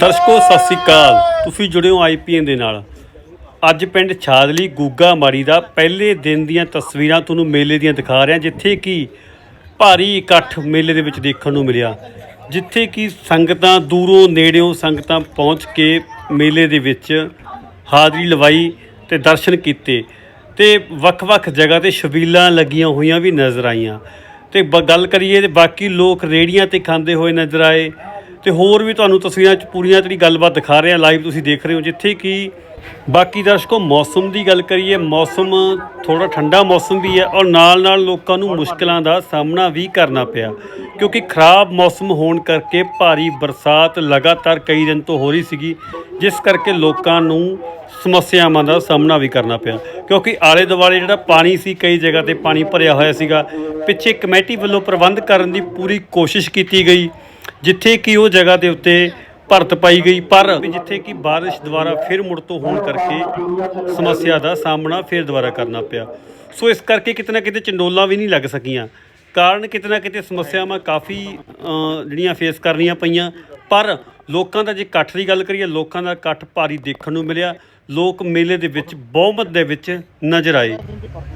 ਦਰਸ਼ਕੋ, ਸਤਿ ਸ੍ਰੀ ਅਕਾਲ। ਤੁਸੀਂ ਜੁੜੇ ਹੋ ਆਈਪੀਐਨ ਦੇ ਨਾਲ। ਅੱਜ ਪਿੰਡ ਛਾਦਲੀ ਗੂਗਾ ਮਾਰੀ ਦਾ ਪਹਿਲੇ ਦਿਨ ਦੀਆਂ ਤਸਵੀਰਾਂ ਤੁਹਾਨੂੰ ਮੇਲੇ ਦੀਆਂ ਦਿਖਾ ਰਿਹਾ। ਜਿੱਥੇ ਕਿ ਭਾਰੀ ਇਕੱਠ ਮੇਲੇ ਦੇ ਵਿੱਚ ਦੇਖਣ ਨੂੰ ਮਿਲਿਆ। ਜਿੱਥੇ ਕਿ ਸੰਗਤਾਂ ਦੂਰੋਂ ਨੇੜਿਓਂ ਸੰਗਤਾਂ ਪਹੁੰਚ ਕੇ ਮੇਲੇ ਦੇ ਵਿੱਚ ਹਾਜ਼ਰੀ ਲਵਾਈ ਤੇ ਦਰਸ਼ਨ ਕੀਤੇ ਤੇ ਵੱਖ-ਵੱਖ ਜਗ੍ਹਾ ਤੇ ਛਬੀਲਾਂ ਲੱਗੀਆਂ ਹੋਈਆਂ ਵੀ ਨਜ਼ਰ ਆਈਆਂ। ਤੇ ਬ- ਗੱਲ ਕਰੀਏ ਤੇ ਬਾਕੀ ਲੋਕ ਰੇੜੀਆਂ ਤੇ ਖਾਂਦੇ ਹੋਏ ਨਜ਼ਰ ਆਏ ਤੇ ਹੋਰ ਵੀ ਤੁਹਾਨੂੰ ਤਸਵੀਰਾਂ 'ਚ ਪੂਰੀਆਂ ਜਿਹੜੀ ਗੱਲਬਾਤ ਦਿਖਾ ਰਹੇ ਆ ਲਾਈਵ ਤੁਸੀਂ ਦੇਖ ਰਹੇ ਹੋ, ਜਿੱਥੇ ਕਿ ਬਾਕੀ ਦਰਸ਼ਕੋ, ਮੌਸਮ ਦੀ ਗੱਲ ਕਰੀਏ, ਮੌਸਮ ਥੋੜਾ ਠੰਡਾ ਮੌਸਮ ਵੀ ਹੈ ਔਰ ਨਾਲ-ਨਾਲ ਲੋਕਾਂ ਨੂੰ ਮੁਸ਼ਕਲਾਂ ਦਾ ਸਾਹਮਣਾ ਵੀ ਕਰਨਾ ਪਿਆ। ਕਿਉਂਕਿ ਖਰਾਬ ਮੌਸਮ ਹੋਣ ਕਰਕੇ ਭਾਰੀ ਬਰਸਾਤ ਲਗਾਤਾਰ ਕਈ ਦਿਨ ਤੋਂ ਹੋ ਰਹੀ ਸੀਗੀ, ਜਿਸ ਕਰਕੇ ਲੋਕਾਂ ਨੂੰ ਸਮੱਸਿਆਵਾਂ ਦਾ ਸਾਹਮਣਾ ਵੀ ਕਰਨਾ ਪਿਆ। ਕਿਉਂਕਿ ਆਲੇ ਦੁਆਲੇ ਜਿਹੜਾ ਪਾਣੀ ਸੀ, ਕਈ ਜਗ੍ਹਾ ਤੇ ਪਾਣੀ ਭਰਿਆ ਹੋਇਆ ਸੀਗਾ। ਪਿੱਛੇ ਕਮੇਟੀ ਵੱਲੋਂ ਪ੍ਰਬੰਧ ਕਰਨ ਦੀ ਪੂਰੀ ਕੋਸ਼ਿਸ਼ ਕੀਤੀ ਗਈ, ਜਿੱਥੇ ਕਿ ਉਹ ਜਗ੍ਹਾ ਦੇ ਉੱਤੇ ਭਰਤ ਪਾਈ ਗਈ। ਪਰ ਜਿੱਥੇ ਕਿ ਬਾਰਿਸ਼ ਦੁਆਰਾ ਫਿਰ ਮੁੜ ਤੋਂ ਹੋਣ ਕਰਕੇ ਸਮੱਸਿਆ ਦਾ ਸਾਹਮਣਾ ਫਿਰ ਦੁਬਾਰਾ ਕਰਨਾ ਪਿਆ। ਸੋ ਇਸ ਕਰਕੇ ਕਿਤੇ ਨਾ ਕਿਤੇ ਚੰਡੋਲਾਂ ਵੀ ਨਹੀਂ ਲੱਗ ਸਕੀਆਂ। ਕਾਰਨ ਕਿਤੇ ਨਾ ਕਿਤੇ ਸਮੱਸਿਆਵਾਂ ਕਾਫੀ ਜਿਹੜੀਆਂ ਫੇਸ ਕਰਨੀਆਂ ਪਈਆਂ। ਪਰ ਲੋਕਾਂ ਦਾ ਜੇ ਇਕੱਠ ਦੀ ਗੱਲ ਕਰੀਏ, ਲੋਕਾਂ ਦਾ ਇਕੱਠ ਭਾਰੀ ਦੇਖਣ ਨੂੰ ਮਿਲਿਆ। ਲੋਕ ਮੇਲੇ ਦੇ ਵਿੱਚ, ਬਹੁਮਤ ਦੇ ਵਿੱਚ ਨਜ਼ਰ ਆਏ।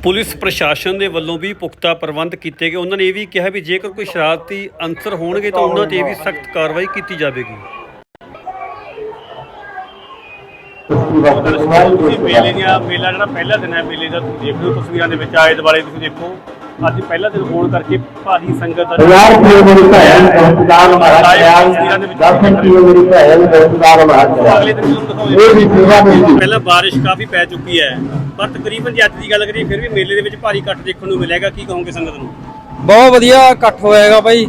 ਪੁਲਿਸ ਪ੍ਰਸ਼ਾਸਨ ਦੇ ਵੱਲੋਂ ਵੀ ਪੁਖਤਾ ਪ੍ਰਬੰਧ ਕੀਤੇ ਗਏ। ਉਹਨਾਂ ਨੇ ਇਹ ਵੀ ਕਿਹਾ ਵੀ ਜੇਕਰ ਕੋਈ ਸ਼ਰਾਰਤੀ ਅੰਸਰ ਹੋਣਗੇ ਤਾਂ ਉਹਨਾਂ ਤੇ ਵੀ ਸਖਤ ਕਾਰਵਾਈ ਕੀਤੀ ਜਾਵੇਗੀ। ਤੁਸੀਂ ਮੇਲੇ ਦੀਆਂ ਮੇਲਾ ਜਿਹੜਾ ਪਹਿਲਾ ਦਿਨ ਹੈ ਮੇਲੇ ਦਾ ਤੁਸੀਂ ਦੇਖ ਤਸਵੀਰਾਂ ਦੇ ਵਿੱਚ ਆਏ ਦੁਆਲੇ ਤੁਸੀਂ ਦੇਖੋ। ਅੱਜ ਪਹਿਲਾ ਦਿਨ ਹੋਣ ਕਰਕੇ ਭਾਰੀ ਸੰਗਤ ਦਾ ਹਜ਼ਾਰ ਭੈਣ ਦੋਸਤਾਰ ਮਹਾਰਾਜ ਦਰਸ਼ਨ ਭੈਣ ਦੋਸਤਾਰ ਮਹਾਰਾਜ ਇਹ ਵੀ ਪਹਿਲਾਂ ਬਾਰਿਸ਼ ਕਾਫੀ ਪੈ ਚੁੱਕੀ ਹੈ ਪਰ ਤਕਰੀਬਨ ਜੇ ਅੱਜ ਦੀ ਗੱਲ ਕਰੀਏ ਫਿਰ ਵੀ ਮੇਲੇ ਦੇ ਵਿੱਚ ਭਾਰੀ ਇਕੱਠ ਦੇਖਣ ਨੂੰ ਮਿਲੇਗਾ। ਕੀ ਕਹੋਗੇ ਸੰਗਤ ਨੂੰ? ਬਹੁਤ ਵਧੀਆ ਇਕੱਠ ਹੋਏਗਾ ਬਾਈ।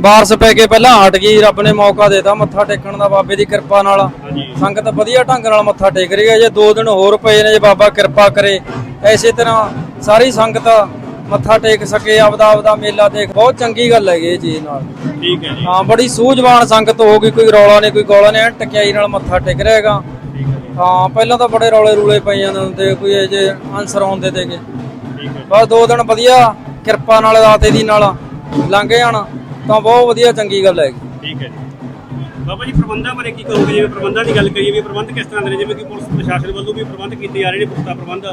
ਬਾਰਸ ਪੈ ਕੇ ਪਹਿਲਾਂ ਹਟ ਗਈ ਰੱਬ ਨੇ ਮੌਕਾ ਦੇਤਾ ਮੱਥਾ ਟੇਕਣ ਦਾ ਬਾਬੇ ਦੀ ਕਿਰਪਾ ਨਾਲ। ਸੰਗਤ ਵਧੀਆ ਢੰਗ ਨਾਲ ਮੱਥਾ ਟੇਕ ਰਹੀ ਹੈ ਜੇ ਦੋ ਦਿਨ ਹੋਰ ਪਏ ਨੇ ਜੇ ਬਾਬਾ ਕਿਰਪਾ ਕਰੇ ਐਸੇ ਤਰ੍ਹਾਂ ਸਾਰੀ ਸੰਗਤ ਮੱਥਾ ਟੇਕ ਸਕੇ ਆਪਦਾ ਆਪਦਾ ਮੇਲਾ ਦੇਖ। ਬਹੁਤ ਚੰਗੀ ਗੱਲ ਹੈਗੀ ਇਹ ਚੀਜ਼ ਨਾਲ। ਠੀਕ ਹੈ ਜੀ। ਹਾਂ ਬੜੀ ਸੂਝਵਾਨ ਸੰਗਤ ਹੋ ਗਈ ਕੋਈ ਰੌਲਾ ਨਹੀਂ ਕੋਈ ਗੋਲਾ ਨਹੀਂ ਟਕਿਆਈ ਨਾਲ ਮੱਥਾ ਟੇਕ ਰਿਹਾ ਹੈਗਾ। ਠੀਕ ਹੈ ਪਹਿਲਾਂ ਤਾਂ ਬੜੇ ਰੌਲੇ ਰੂਲੇ ਪਈ ਜਾਂਦੇ ਹੁੰਦੇ ਕੋਈ ਇਹ ਜੇ ਆਨਸਰ ਆਉਂਦੇ ਤੇਗੇ ਠੀਕ ਹੈ ਬਸ ਦੋ ਦਿਨ ਵਧੀਆ ਕਿਰਪਾ ਨਾਲ ਦਾਤੇ ਦੀ ਨਾਲ ਲੰਘ ਜਾਣ। ਤਾਂ ਬਹੁਤ ਵਧੀਆ ਚੰਗੀ ਗੱਲ ਠੀਕ ਹੈ ਜੀ। ਬਾਬਾ ਜੀ ਪ੍ਰਬੰਧਾਂ ਬਾਰੇ ਕੀ ਕਹੋਗੇ? ਜਿਵੇਂ ਪ੍ਰਬੰਧਾਂ ਦੀ ਗੱਲ ਕਰੀਏ ਵੀ ਪ੍ਰਬੰਧ ਕਿਸ ਤਰ੍ਹਾਂ ਦੇ ਨੇ? ਜਿਵੇਂ ਕਿ ਪੁਲਿਸ ਪ੍ਰਸ਼ਾਸਨ ਵੱਲੋਂ ਵੀ ਪ੍ਰਬੰਧ ਕੀਤੇ ਜਾ ਰਹੇ ਨੇ ਪੁਖਤਾ ਪ੍ਰਬੰਧ।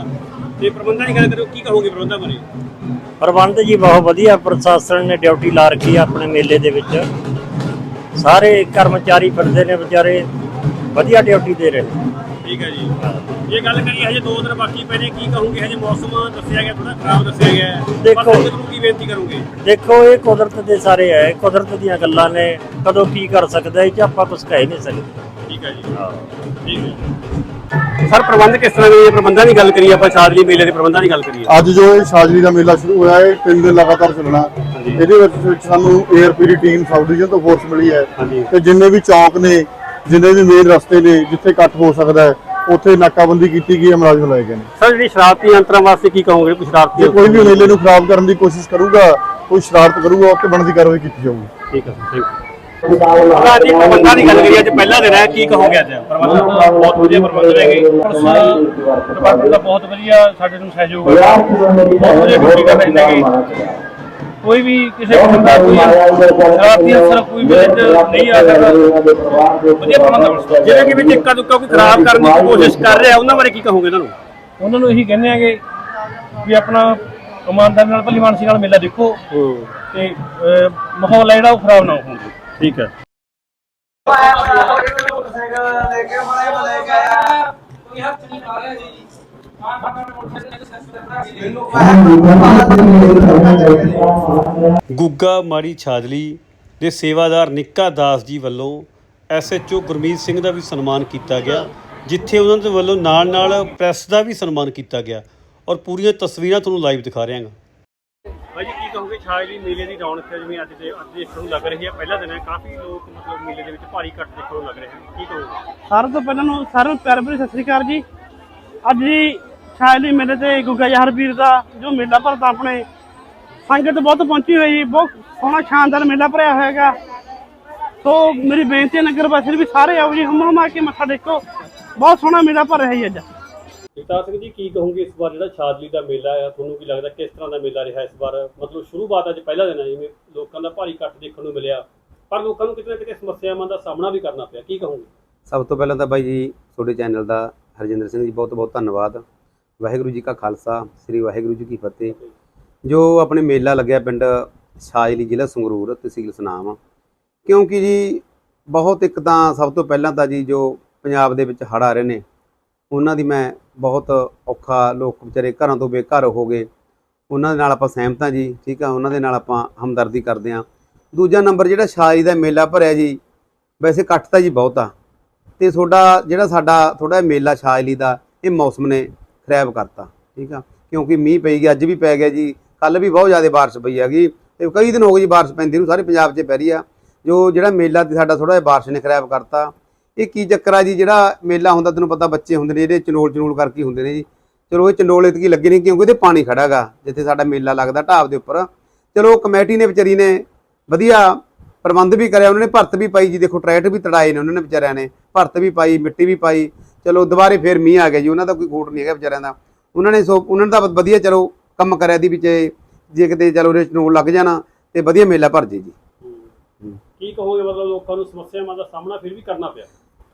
ਤੇ ਪ੍ਰਬੰਧਾਂ ਦੀ ਗੱਲ ਕਰੋ ਕੀ ਕਹੋਗੇ ਪ੍ਰਬੰਧਾਂ ਬਾਰੇ? ਪ੍ਰਬੰਧ ਜੀ ਬਹੁਤ ਵਧੀਆ। ਪ੍ਰਸ਼ਾਸਨ ਨੇ ਡਿਊਟੀ ਲਾ ਰੱਖੀ ਆ ਆਪਣੇ ਮੇਲੇ ਦੇ ਵਿੱਚ। ਸਾਰੇ ਕਰਮਚਾਰੀ ਫਿਰਦੇ ਨੇ ਵਿਚਾਰੇ ਵਧੀਆ ਡਿਊਟੀ ਦੇ ਰਹੇ ਨੇ। ਠੀਕ ਹੈ ਜੀ। ਇਹ ਗੱਲ ਕਰੀਏ ਹਜੇ 2 ਦਿਨ ਬਾਕੀ ਪਏ ਨੇ ਕੀ ਕਹੋਗੇ ਹਜੇ ਮੌਸਮ ਦੱਸਿਆ ਗਿਆ ਥੋੜਾ ਖਰਾਬ ਦੱਸਿਆ ਗਿਆ ਹੈ। ਦੇਖੋ। ਨੂੰ ਕੀ ਬੇਨਤੀ ਕਰੋਗੇ? ਦੇਖੋ ਇਹ ਕੁਦਰਤ ਦੇ ਸਾਰੇ ਹੈ ਕੁਦਰਤ ਦੀਆਂ ਗੱਲਾਂ ਨੇ ਕਦੋਂ ਕੀ ਕਰ ਸਕਦਾ ਇਹ ਚ ਆਪਾਂ ਕੁਝ ਕਹਿ ਨਹੀਂ ਸਕਦੇ। ਠੀਕ ਹੈ ਜੀ। ਠੀਕ ਹੈ ਸਰ ਪ੍ਰਬੰਧ ਕਿਸ ਤਰ੍ਹਾਂ ਦੇ? ਪ੍ਰਬੰਧਾਂ ਦੀ ਗੱਲ ਕਰੀਏ ਆਪਾਂ ਸ਼ਾਦਲੀ ਮੇਲੇ ਦੇ ਪ੍ਰਬੰਧਾਂ ਦੀ ਗੱਲ ਕਰੀਏ। ਅੱਜ ਜੋ ਇਹ ਸ਼ਾਜਰੀ ਦਾ ਮੇਲਾ ਸ਼ੁਰੂ ਹੋਇਆ ਹੈ ਤਿੰਨ ਦਿਨ ਲਗਾਤਾਰ ਚੱਲਣਾ। ਇਹਦੇ ਵਿੱਚ ਸਾਨੂੰ ਏਆਰਪੀ ਦੀ ਟੀਮ ਸਬ ਡਿਵੀਜ਼ਨ ਤੋਂ ਫੋਰਸ ਮਿਲੀ ਹੈ। ਤੇ ਜਿੰਨੇ ਵੀ ਚੌਕ ਨੇ ਜਿੰਨੇ ਵੀ ਮੇਨ ਰਸਤੇ ਨੇ ਜਿੱਥੇ ਇਕੱਠ ਹੋ ਸਕਦਾ ਹੈ ਉੱਥੇ ਨਾਕਾਬੰਦੀ ਕੀਤੀ ਗਈ ਹੈ ਮੁਲਾਜ਼ਮ ਲਾਏ ਗਏ ਨੇ। ਸਰ ਜਿਹੜੀ ਸ਼ਰਾਰਤੀ ਅੰਤਰਾਂ ਵਾਸਤੇ ਕੀ ਕਹੋਗੇ ਕੋਈ ਸ਼ਰਾਰਤੀ ਜੇ ਕੋਈ ਵੀ ਮੇਲੇ ਨੂੰ ਖਰਾਬ ਕਰਨ ਦੀ ਕੋਸ਼ਿਸ਼ ਕਰੂਗਾ ਕੋਈ ਸ਼ਰਾਰਤ ਕਰੂਗਾ ਉਹ ਤੇ ਬਣਦੀ ਕਾਰਵਾਈ ਕੀਤੀ ਜਾਊਗੀ। ਠੀਕ ਹੈ ਥੈਂਕ ਯੂ। ਹਾਂ ਜੀ ਪ੍ਰਬੰਧਾਂ ਦੀ ਗੱਲ ਕਰੀਏ ਅੱਜ ਪਹਿਲਾ ਦਿਨ ਹੈ ਕੀ ਕਹੋਗੇ ਅੱਜ? ਪ੍ਰਬੰਧ ਬਹੁਤ ਵਧੀਆ ਪ੍ਰਬੰਧ ਹੈਗੇ ਪ੍ਰਬੰਧ ਦਾ ਬਹੁਤ ਵਧੀਆ ਸਾਡੇ ਨੂੰ ਸਹਿਯੋਗ ਹੈ। ਬਹੁਤ ਵਧੀਆ ਡਿਊਟੀ ਕਰ ਰਹੇ ਨੇਗੇ ਕੋਈ ਵੀ ਕਿਸੇ ਦਾ ਕੋਈ ਸ਼ਰਾਰਤੀ ਅਸਰ ਕੋਈ ਵੀ ਵਿੱਚ ਨਹੀਂ ਆ ਸਕਦਾ। ਵਧੀਆ ਪ੍ਰਬੰਧ ਹੈ ਜਿਵੇਂ ਕਿ ਵਿੱਚ ਇੱਕਾ ਦੁੱਕਾ ਕੋਈ ਖਰਾਬ ਕਰਨ ਦੀ ਕੋਸ਼ਿਸ਼ ਕਰ ਰਿਹਾ ਉਹਨਾਂ ਬਾਰੇ ਕੀ ਕਹੋਗੇ ਤੁਹਾਨੂੰ ਉਹਨਾਂ ਨੂੰ ਇਹੀ ਕਹਿੰਦੇ ਆਗੇ ਵੀ ਆਪਣਾ ਇਮਾਨਦਾਰੀ ਨਾਲ ਭਲੀ ਮਾਨਸੀ ਨਾਲ ਮੇਲਾ ਦੇਖੋ ਤੇ ਮਾਹੌਲ ਜਿਹੜਾ ਉਹ ਖਰਾਬ ਨਾ ਹੋਣ ਦਿਓ ਠੀਕ ਹੈ ਗੁੱਗਾ ਮਾੜੀ ਛਾਜਲੀ ਦੇ ਸੇਵਾਦਾਰ ਨਿੱਕਾ ਦਾਸ ਜੀ ਵੱਲੋਂ ਐਸਐਚਓ ਗੁਰਮੀਤ ਸਿੰਘ ਦਾ ਵੀ ਸਨਮਾਨ ਕੀਤਾ ਗਿਆ ਜਿੱਥੇ ਉਹਨਾਂ ਦੇ ਵੱਲੋਂ ਨਾਲ ਨਾਲ ਪ੍ਰੈਸ ਦਾ ਵੀ ਸਨਮਾਨ ਕੀਤਾ ਗਿਆ। ਔਰ ਪੂਰੀਆਂ ਤਸਵੀਰਾਂ ਤੁਹਾਨੂੰ ਲਾਈਵ ਦਿਖਾ ਰਿਹਾ ਹਾਂ ਭਾਈ ਜੀ ਕੀ ਕਹੋਗੇ? ਛਾਜਲੀ ਮੇਲੇ ਦੀ ਰੌਣਕ ਜਿਵੇਂ ਅੱਜ ਦੇ ਅੱਜ ਦੇਖਣ ਨੂੰ ਲੱਗ ਰਹੀ ਹੈ। ਪਹਿਲਾ ਦਿਨ ਹੈ ਕਾਫੀ ਲੋਕ ਮਤਲਬ ਮੇਲੇ ਦੇ ਵਿੱਚ ਭਾਰੀ ਇਕੱਠ ਦੇਖਣ ਨੂੰ ਲੱਗ ਰਿਹਾ ਹੈ ਕੀ ਕਹੋਗੇ? ਸਾਰਿਆਂ ਤੋਂ ਪਹਿਲਾਂ ਨੂੰ ਸਾਰਿਆਂ ਨੂੰ ਪਿਆਰ ਭਰੀ ਸਤਿ ਸ੍ਰੀ ਅਕਾਲ ਜੀ। ਅੱਜ ਜੀ ਸ਼ਾਇਲੀ ਮੇਲੇ ਤੇ ਗੁੱਗਾ ਯਾਰ ਵੀਰ ਦਾ ਜੋ ਮੇਲਾ ਭਰਦਾ ਆਪਣੇ ਸੰਗਤ ਬਹੁਤ ਪਹੁੰਚੀ ਹੋਈ ਜੀ ਬਹੁਤ ਸੋਹਣਾ ਸ਼ਾਨਦਾਰ ਮੇਲਾ ਭਰਿਆ ਹੋਇਆਗਾ। ਸੋ ਮੇਰੀ ਬੇਨਤੀ ਹੈ ਨਗਰ ਵਾਸੀ ਵੀ ਸਾਰੇ ਆਓ ਜੀ ਹਮ ਹਮਾ ਕੇ ਮੱਥਾ ਟੇਕੋ। ਬਹੁਤ ਸੋਹਣਾ ਮੇਲਾ ਭਰ ਰਿਹਾ ਜੀ ਅੱਜ। ਜਗਤਾਰ ਸਿੰਘ ਜੀ ਕੀ ਕਹੋਗੇ ਇਸ ਵਾਰ ਜਿਹੜਾ ਛਾਜਲੀ ਦਾ ਮੇਲਾ ਹੈ ਤੁਹਾਨੂੰ ਕੀ ਲੱਗਦਾ ਕਿਸ ਤਰ੍ਹਾਂ ਦਾ ਮੇਲਾ ਰਿਹਾ ਇਸ ਵਾਰ? ਮਤਲਬ ਸ਼ੁਰੂਆਤ ਅੱਜ ਪਹਿਲਾ ਦਿਨ ਹੈ ਜਿਵੇਂ ਲੋਕਾਂ ਦਾ ਭਾਰੀ ਇਕੱਠ ਦੇਖਣ ਨੂੰ ਮਿਲਿਆ। ਪਰ ਲੋਕਾਂ ਨੂੰ ਕਿਤੇ ਨਾ ਕਿਤੇ ਸਮੱਸਿਆਵਾਂ ਦਾ ਸਾਹਮਣਾ ਵੀ ਕਰਨਾ ਪਿਆ ਕੀ ਕਹੋਗੇ? ਸਭ ਤੋਂ ਪਹਿਲਾਂ ਤਾਂ ਬਾਈ ਜੀ ਤੁਹਾਡੇ ਚੈਨਲ ਦਾ ਹਰਜਿੰਦਰ ਸਿੰਘ ਜੀ, ਬਹੁਤ ਬਹੁਤ ਧੰਨਵਾਦ। ਵਾਹਿਗੁਰੂ ਜੀ ਕਾ ਖਾਲਸਾ, ਸ੍ਰੀ ਵਾਹਿਗੁਰੂ ਜੀ ਕੀ ਫਤਿਹ। ਜੋ ਆਪਣੇ ਮੇਲਾ ਲੱਗਿਆ ਪਿੰਡ ਛਾਜਲੀ ਜ਼ਿਲ੍ਹਾ ਸੰਗਰੂਰ, ਤਹਿਸੀਲ ਸੁਨਾਮ। ਕਿਉਂਕਿ ਜੀ, ਬਹੁਤ ਇੱਕ ਤਾਂ ਸਭ ਤੋਂ ਪਹਿਲਾਂ ਤਾਂ ਜੀ, ਜੋ ਪੰਜਾਬ ਦੇ ਵਿੱਚ ਹੜ੍ਹ ਆ ਰਹੇ ਨੇ, ਉਹਨਾਂ ਦੀ ਮੈਂ ਬਹੁਤ ਔਖਾ ਲੋਕ ਵਿਚਾਰੇ ਘਰਾਂ ਤੋਂ ਬੇਘਰ ਹੋ ਗਏ। ਉਹਨਾਂ ਦੇ ਨਾਲ ਆਪਾਂ ਸਹਿਮਤ ਹਾਂ ਜੀ, ਠੀਕ ਆ, ਉਹਨਾਂ ਦੇ ਨਾਲ ਆਪਾਂ ਹਮਦਰਦੀ ਕਰਦੇ ਹਾਂ। ਦੂਜਾ ਨੰਬਰ ਜਿਹੜਾ ਛਾਜਲੀ ਦਾ ਮੇਲਾ ਭਰਿਆ ਜੀ, ਵੈਸੇ ਇਕੱਠ ਤਾਂ ਜੀ ਬਹੁਤ ਆ। ਤੇ ਤੁਹਾਡਾ ਜਿਹੜਾ ਸਾਡਾ ਥੋੜਾ ਮੇਲਾ ਛਾਜਲੀ ਦਾ, ਇਹ ਮੌਸਮ ਨੇ ਖਰਾਬ ਕਰਤਾ, ਠੀਕ ਆ? ਕਿਉਂਕਿ ਮੀਂਹ ਪਈ ਗਿਆ, ਅੱਜ ਵੀ ਪੈ ਗਿਆ ਜੀ। ਕੱਲ ਵੀ ਬਹੁਤ ਜ਼ਿਆਦਾ ਬਾਰਿਸ਼ ਪਈ ਹੈਗੀ। ਤੇ ਕਈ ਦਿਨ ਹੋ ਗਏ ਜੀ ਬਾਰਿਸ਼ ਪੈਂਦੀ ਨੂੰ, ਸਾਰੇ ਪੰਜਾਬ 'ਚ ਪੈ ਰਹੀ ਆ। ਜੋ ਜਿਹੜਾ ਮੇਲਾ ਤੇ ਸਾਡਾ ਥੋੜਾ ਜਿਹਾ ਬਾਰਿਸ਼ ਨੇ ਖਰਾਬ ਕਰਤਾ। ਇਹ ਕੀ ਚੱਕਰ ਆ ਜੀ? ਜਿਹੜਾ ਮੇਲਾ ਹੁੰਦਾ, ਤੈਨੂੰ ਪਤਾ ਬੱਚੇ ਹੁੰਦੇ ਨੇ, ਜਿਹੜੇ ਚਨੋਲ ਚਨੋਲ ਕਰਕੇ ਹੁੰਦੇ ਨੇ ਜੀ। ਚਲੋ ਇਹ ਚੰਡੋਲੇ ਇਤਕੀ ਲੱਗੇ ਨਹੀਂ ਕਿਉਂਕਿ ਇਹਦੇ ਪਾਣੀ ਖੜਾਗਾ ਜਿੱਥੇ ਸਾਡਾ ਮੇਲਾ ਲੱਗਦਾ ਢਾਬ ਦੇ ਉੱਪਰ। ਚਲੋ ਕਮੇਟੀ ਨੇ, ਵਿਚਾਰੀ ਨੇ ਵਧੀਆ ਪ੍ਰਬੰਧ ਵੀ ਕਰਿਆ ਉਹਨਾਂ ਨੇ ਭਰਤ ਵੀ ਪਾਈ ਜੀ ਦੇਖੋ ਟਰੈਕਟਰ ਵੀ ਤੜਾਏ ਨੇ ਉਹਨਾਂ ਨੇ ਵਿਚਾਰਿਆਂ ਨੇ ਭਰਤ ਵੀ ਪਾਈ ਮਿੱਟੀ ਵੀ ਪਾਈ ਚਲੋ ਦੁਬਾਰੇ ਫੇਰ ਮੀਂਹ ਆ ਗਿਆ ਜੀ ਉਹਨਾਂ ਦਾ ਕੋਈ ਖੋਟ ਨਹੀਂ ਹੈਗਾ ਵਿਚਾਰਿਆਂ ਦਾ। ਉਹਨਾਂ ਨੇ ਸੋ ਉਹਨਾਂ ਨੇ ਤਾਂ ਵਧੀਆ ਚਲੋ ਕੰਮ ਕਰਿਆ ਦੀ ਵਿੱਚ ਜੇ ਕਿਤੇ ਚਲੋ ਉਹਦੇ ਚਨੋਲ ਲੱਗ ਜਾਣਾ ਤੇ ਵਧੀਆ ਮੇਲਾ ਭਰ ਜੇ। ਜੀ ਕੀ ਕਹੋਗੇ ਮਤਲਬ ਲੋਕਾਂ ਨੂੰ ਸਮੱਸਿਆਵਾਂ ਦਾ ਸਾਹਮਣਾ ਫਿਰ ਵੀ ਕਰਨਾ ਪਿਆ?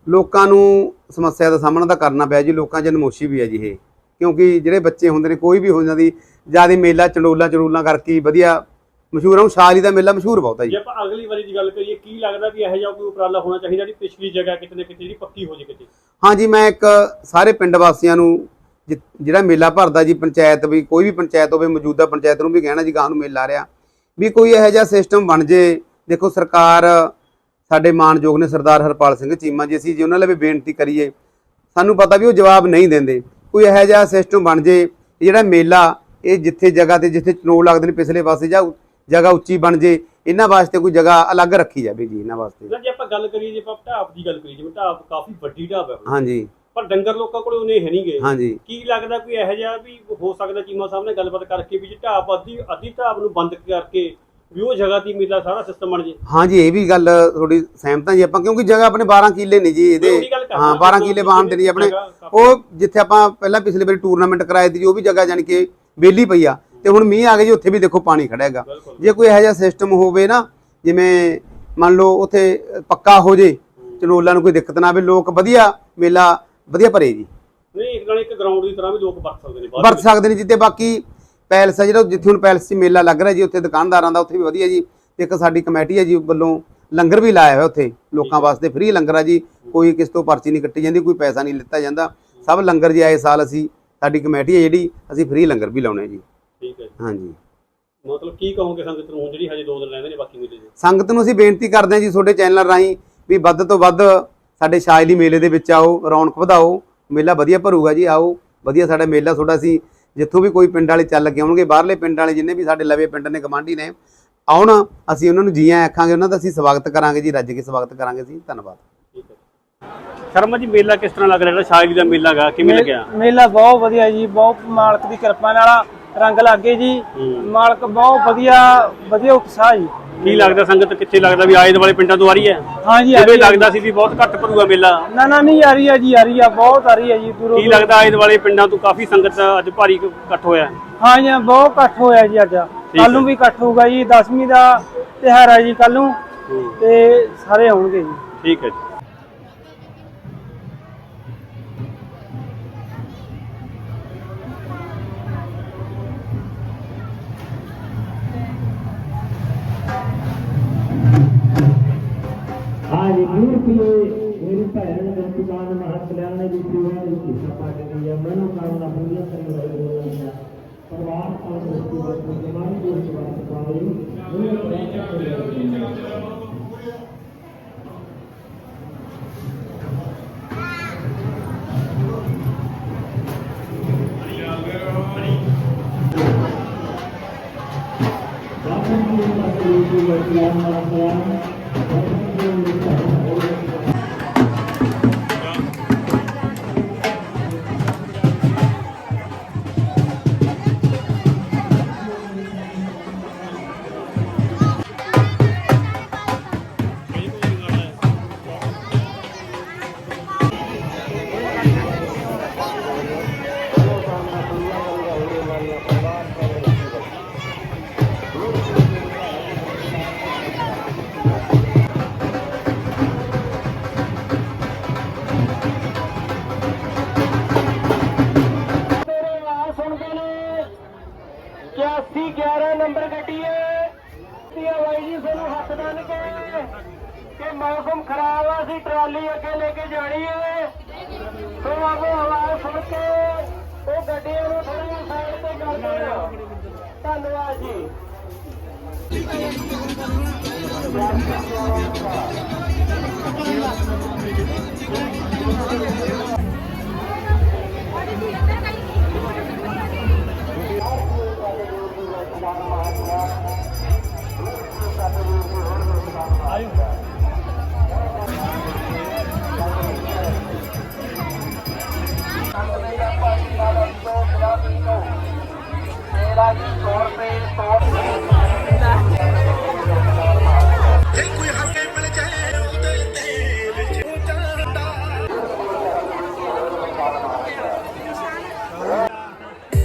ਲੋਕਾਂ ਨੂੰ ਸਮੱਸਿਆ ਦਾ ਸਾਹਮਣਾ ਤਾਂ ਕਰਨਾ ਪਿਆ ਜੀ ਲੋਕਾਂ 'ਚ ਨਮੋਸ਼ੀ ਵੀ ਹੈ ਜੀ ਇਹ। ਕਿਉਂਕਿ ਜਿਹੜੇ ਬੱਚੇ ਹੁੰਦੇ ਨੇ ਕੋਈ ਵੀ ਹੋ ਜਾਂਦੀ ਜ਼ਿਆਦਾ ਮੇਲਾ ਚੰਡੋਲਾ ਚੜੂਲਾਂ ਕਰਕੇ ਵਧੀਆ ਮਸ਼ਹੂਰ ਆ ਸ਼ਾਲੀ ਦਾ ਮੇਲਾ ਮਸ਼ਹੂਰ ਬਹੁਤ ਹੈ ਜੀ। ਜੇ ਆਪਾਂ ਅਗਲੀ ਵਾਰੀ ਦੀ ਗੱਲ ਕਰੀਏ ਕੀ ਲੱਗਦਾ ਵੀ ਇਹੋ ਜਿਹਾ ਕੋਈ ਉਪਰਾਲਾ ਹੋਣਾ ਚਾਹੀਦਾ ਜਿਹੜੀ ਪਿਛਲੀ ਜਗ੍ਹਾ ਕਿਤੇ ਨਾ ਕਿਤੇ ਜਿਹੜੀ ਪੱਕੀ ਹੋ ਜੇ ਕਿਤੇ। ਹਾਂਜੀ ਮੈਂ ਇੱਕ ਸਾਰੇ ਪਿੰਡ ਵਾਸੀਆਂ ਨੂੰ ਜਿ- ਜਿਹੜਾ ਮੇਲਾ ਭਰਦਾ ਜੀ ਪੰਚਾਇਤ ਵੀ ਕੋਈ ਵੀ ਪੰਚਾਇਤ ਹੋਵੇ ਮੌਜੂਦਾ ਪੰਚਾਇਤ ਨੂੰ ਵੀ ਕਹਿਣਾ ਜੀ ਗਾਂ ਨੂੰ ਮੇਲਾ ਆ ਰਿਹਾ। ਵੀ ਕੋਈ ਇਹੋ ਜਿਹਾ ਸਿਸਟਮ ਬਣ ਜੇ ਦੇਖੋ ਸਰਕਾਰ ਸਾਡੇ ਮਾਨਯੋਗ ਨੇ ਸਰਦਾਰ ਹਰਪਾਲ ਸਿੰਘ ਚੀਮਾ ਜੀ ਅਸੀਂ ਜੀ ਉਹਨਾਂ ਲਈ ਵੀ ਬੇਨਤੀ ਕਰੀਏ ਸਾਨੂੰ ਪਤਾ ਵੀ ਉਹ ਜਵਾਬ ਨਹੀਂ ਦਿੰਦੇ। ਕੋਈ ਇਹੋ ਜਿਹਾ ਸਿਸਟਮ ਬਣ ਜੇ ਜਿਹੜਾ ਮੇਲਾ ਇਹ ਜਿੱਥੇ ਜਗ੍ਹਾ ਤੇ ਜਿੱਥੇ ਚਨੋਲ ਲੱਗਦੇ ਨੇ ਪਿਛਲੇ ਪਾਸੇ ਜਾਂ ਜਗ੍ਹਾ ਉੱਚੀ ਬਣ ਜੇ ਇਹਨਾਂ ਵਾਸਤੇ ਕੋਈ ਜਗ੍ਹਾ ਅਲੱਗ ਰੱਖੀ ਜਾਵੇ ਜੀ ਇਹਨਾਂ ਵਾਸਤੇ। ਜੇ ਆਪਾਂ ਗੱਲ ਕਰੀਏ ਜੇ ਆਪਾਂ ਢਾਬ ਦੀ ਗੱਲ ਕਰੀਏ ਜਿਵੇਂ ਢਾਬ ਕਾਫੀ ਵੱਡੀ ਢਾਬ ਹੈ ਹਾਂਜੀ। ਪਰ ਡੰਗਰ ਲੋਕਾਂ ਕੋਲ ਉਹਨੇ ਹੈ ਨਹੀਂਗੇ। ਹਾਂਜੀ। ਕੀ ਲੱਗਦਾ ਕੋਈ ਇਹੋ ਜਿਹਾ ਵੀ ਹੋ ਸਕਦਾ ਚੀਮਾ ਸਾਹਿਬ ਨਾਲ ਗੱਲਬਾਤ ਕਰਕੇ ਵੀ ਜੇ ਢਾਬ ਅੱਧੀ ਅੱਧੀ ਢਾਬ ਨੂੰ ਬੰਦ ਕਰਕੇ ਵੀ ਉਹ ਜਗ੍ਹਾ ਤੇ ਮੇਲਾ ਸਾਰਾ ਸਿਸਟਮ ਬਣ ਜੇ? ਹਾਂਜੀ ਇਹ ਵੀ ਗੱਲ ਥੋੜੀ ਸਹਿਮਤ ਜੀ ਆਪਾਂ ਕਿਉਂਕਿ ਜਗ੍ਹਾ ਆਪਣੇ 12 ਕਿੱਲੇ ਨੇ ਜੀ ਇਹਦੇ। ਹਾਂ 12 ਕਿੱਲੇ ਬਾਹਣ ਦੇ ਨੇ ਆਪਣੇ। ਉਹ ਜਿੱਥੇ ਆਪਾਂ ਪਹਿਲਾਂ ਪਿਛਲੇ ਵਾਰੀ ਟੂਰਨਾਮੈਂਟ ਕਰਾਏ ਸੀ ਉਹ ਵੀ ਜਗ੍ਹਾ ਜਾਣੀ ਕਿ ਬੇਲੀ ਪਈ ਆ। ਤੇ ਹੁਣ ਮੀਂਹ ਆ ਗਿਆ ਜੀ ਉੱਥੇ ਵੀ ਦੇਖੋ ਪਾਣੀ ਖੜਾ ਹੈਗਾ। ਜੇ ਕੋਈ ਇਹੋ ਜਿਹਾ ਸਿਸਟਮ ਹੋਵੇ ਨਾ ਜਿਵੇਂ ਮੰਨ ਲਓ ਉੱਥੇ ਪੱਕਾ ਹੋ ਜੇ ਚਨੋਲਾਂ ਨੂੰ ਕੋਈ ਦਿੱਕਤ ਨਾ ਆਵੇ ਲੋਕ ਵਧੀਆ ਮੇਲਾ ਵਧੀਆ ਭਰੇ ਜੀ। ਨਹੀਂ ਇੱਕ ਨਾਲ ਇੱਕ ਗਰਾਊਂਡ ਦੀ ਤਰ੍ਹਾਂ ਵੀ ਲੋਕ ਵਰਤ ਸਕਦੇ ਨੇ ਵਰਤ ਸਕਦੇ ਨੇ ਜਿੱਤੇ ਬਾਕੀ ਪੈਲਸ ਆ ਜਿਹੜਾ ਜਿੱਥੇ ਹੁਣ ਪੈਲਸ 'ਚ ਮੇਲਾ ਲੱਗ ਰਿਹਾ ਜੀ ਉੱਥੇ ਦੁਕਾਨਦਾਰਾਂ ਦਾ ਉੱਥੇ ਵੀ ਵਧੀਆ ਜੀ। ਇੱਕ ਸਾਡੀ ਕਮੇਟੀ ਹੈ ਜੀ ਵੱਲੋਂ ਲੰਗਰ ਵੀ ਲਾਇਆ ਹੋਇਆ ਉੱਥੇ ਲੋਕਾਂ ਵਾਸਤੇ ਫ੍ਰੀ ਲੰਗਰ ਆ ਜੀ। ਕੋਈ ਕਿਸ ਤੋਂ ਪਰਚੀ ਨਹੀਂ ਕੱਟੀ ਜਾਂਦੀ ਕੋਈ ਪੈਸਾ ਨਹੀਂ ਲਿੱਤਾ ਜਾਂਦਾ। ਸਭ ਲੰਗਰ ਜੀ ਆਏ ਸਾਲ ਅਸੀਂ ਸਾਡੀ ਕਮੇਟੀ ਹੈ ਜਿਹੜੀ ਅਸੀਂ ਫ੍ਰੀ ਲੰਗਰ ਵੀ ਲਾਉਣੇ ਜੀ। ਠੀਕ ਹੈ ਜੀ। ਹਾਂਜੀ। ਮਤਲਬ ਕੀ ਕਹੋਗੇ ਸੰਗਤ ਨੂੰ ਹੁਣ ਜਿਹੜੀ ਹਜੇ ਦੋ ਦਿਨ ਰਹਿੰਦੇ ਨੇ ਬਾਕੀ ਮੇਲੇ ਦੇ? ਸੰਗਤ ਨੂੰ ਅਸੀਂ ਬੇਨਤੀ ਕਰਦੇ ਹਾਂ ਜੀ ਤੁਹਾਡੇ ਚੈਨਲ ਰਾਹੀਂ ਵੀ ਵੱਧ ਤੋਂ ਵੱਧ ਸਾਡੇ ਸ਼ਾਇਲੀ ਮੇਲੇ ਦੇ ਵਿੱਚ ਆਓ ਰੌਣਕ ਵਧਾਓ ਮੇਲਾ ਵਧੀਆ ਭਰੂਗਾ ਜੀ ਆਓ ਵਧੀਆ ਸਾਡਾ ਮੇਲਾ ਤੁਹਾਡਾ ਅਸੀਂ ਜਿੱਥੋਂ ਵੀ ਕੋਈ ਪਿੰਡ ਵਾਲੇ ਚੱਲ ਕੇ ਆਉਣਗੇ ਬਾਹਰਲੇ ਪਿੰਡ ਵਾਲੇ ਜਿੰਨੇ ਵੀ ਸਾਡੇ ਲਵੇ ਪਿੰਡ ਨੇ ਗਵਾਂਢੀ ਨੇ ਆਉਣ ਅਸੀਂ ਉਹਨਾਂ ਨੂੰ ਜੀ ਆਇਆਂ ਆਖਾਂਗੇ ਉਹਨਾਂ ਦਾ ਅਸੀਂ ਸਵਾਗਤ ਕਰਾਂਗੇ ਜੀ ਰੱਜ ਕੇ ਸਵਾਗਤ ਕਰਾਂਗੇ ਅਸੀਂ ਧੰਨਵਾਦ। ਠੀਕ ਹੈ ਸ਼ਰਮਾ ਜੀ ਮੇਲਾ ਕਿਸ ਤਰ੍ਹਾਂ ਲੱਗ ਰਿਹਾ ਜਿਹੜਾ ਸ਼ਾਇਲੀ ਦਾ ਮੇਲਾ ਗਾ? ਕਿਵੇਂ ਲੱਗਿਆ? ਮੇਲਾ ਬਹੁਤ ਵਧੀਆ ਜੀ ਬਹੁਤ ਮਾਲਕ ਦੀ ਕਿਰਪਾ ਨਾਲ ਰੰਗ ਲੱਗੇ ਜੀ। ਮਾਲਕ ਬਹੁਤ ਵਧੀਆ ਵਧੀਆ ਉਤਸ਼ਾਹ ਜੀ। ਕੀ ਲੱਗਦਾ ਸੰਗਤ ਕਿੱਥੇ ਲੱਗਦਾ ਵੀ ਆਏ ਦੁਆਲੇ ਪਿੰਡਾਂ ਤੋਂ ਆ ਰਹੀ ਹੈ? ਹਾਂ ਜੀ ਜਿਵੇਂ। ਲੱਗਦਾ ਸੀ ਵੀ ਬਹੁਤ ਘੱਟ ਭਰੂਗਾ ਮੇਲਾ? ਨਾ ਨਾ ਨਹੀਂ ਆ ਰਹੀ ਹੈ ਜੀ ਆ ਰਹੀ ਆ ਬਹੁਤ ਆ ਰਹੀ ਹੈ ਜੀ ਦੂਰੋਂ ਕੀ ਲੱਗਦਾ ਆਏ ਦੁਆਲੇ ਪਿੰਡਾਂ ਤੋਂ ਕਾਫੀ ਸੰਗਤ ਅੱਜ ਭਾਰੀ ਇਕੱਠ ਹੋਇਆ? ਹਾਂ ਜੀ ਬਹੁਤ ਇਕੱਠ ਹੋਇਆ ਜੀ ਅੱਜ। ਕੱਲ ਨੂੰ ਵੀ ਇਕੱਠ ਹੋਊਗਾ ਜੀ 10ਵੀਂ ਦਾ ਤਿਉਹਾਰ ਹੈ ਜੀ ਕੱਲ ਨੂੰ। ਤੇ ਸਾਰੇ ਆਉਣਗੇ ਜੀ। ਠੀਕ ਹੈ ਜੀ। मेरी भैन वर्तमान महाकल्याण की सेवा में हिस्सा पा गई है मनोकामना पूर्ण करने वाली योजना परिवार और उसके बाद समाज के स्वास्थ्य पावे उन्हें प्राप्त करें ਨੰਬਰ ਗੱਡੀ ਹੈ ਸੀਆ ਬਾਈ ਜੀ ਸਾਨੂੰ ਹੱਥ ਬੰਨ ਕੇ ਕਿ ਮੌਸਮ ਖਰਾਬ ਆ, ਅਸੀਂ ਟਰਾਲੀ ਅੱਗੇ ਲੈ ਕੇ ਜਾਣੀ ਹੈ ਸੋ ਆਪੋ ਆਵਾਜ਼ ਸੁਣ ਕੇ ਉਹ ਗੱਡੀਆਂ ਨੂੰ ਥੋੜੀ ਸਾਈਡ ਤੇ ਕਰ ਦਿਓ ਧੰਨਵਾਦ ਜੀ। Are you?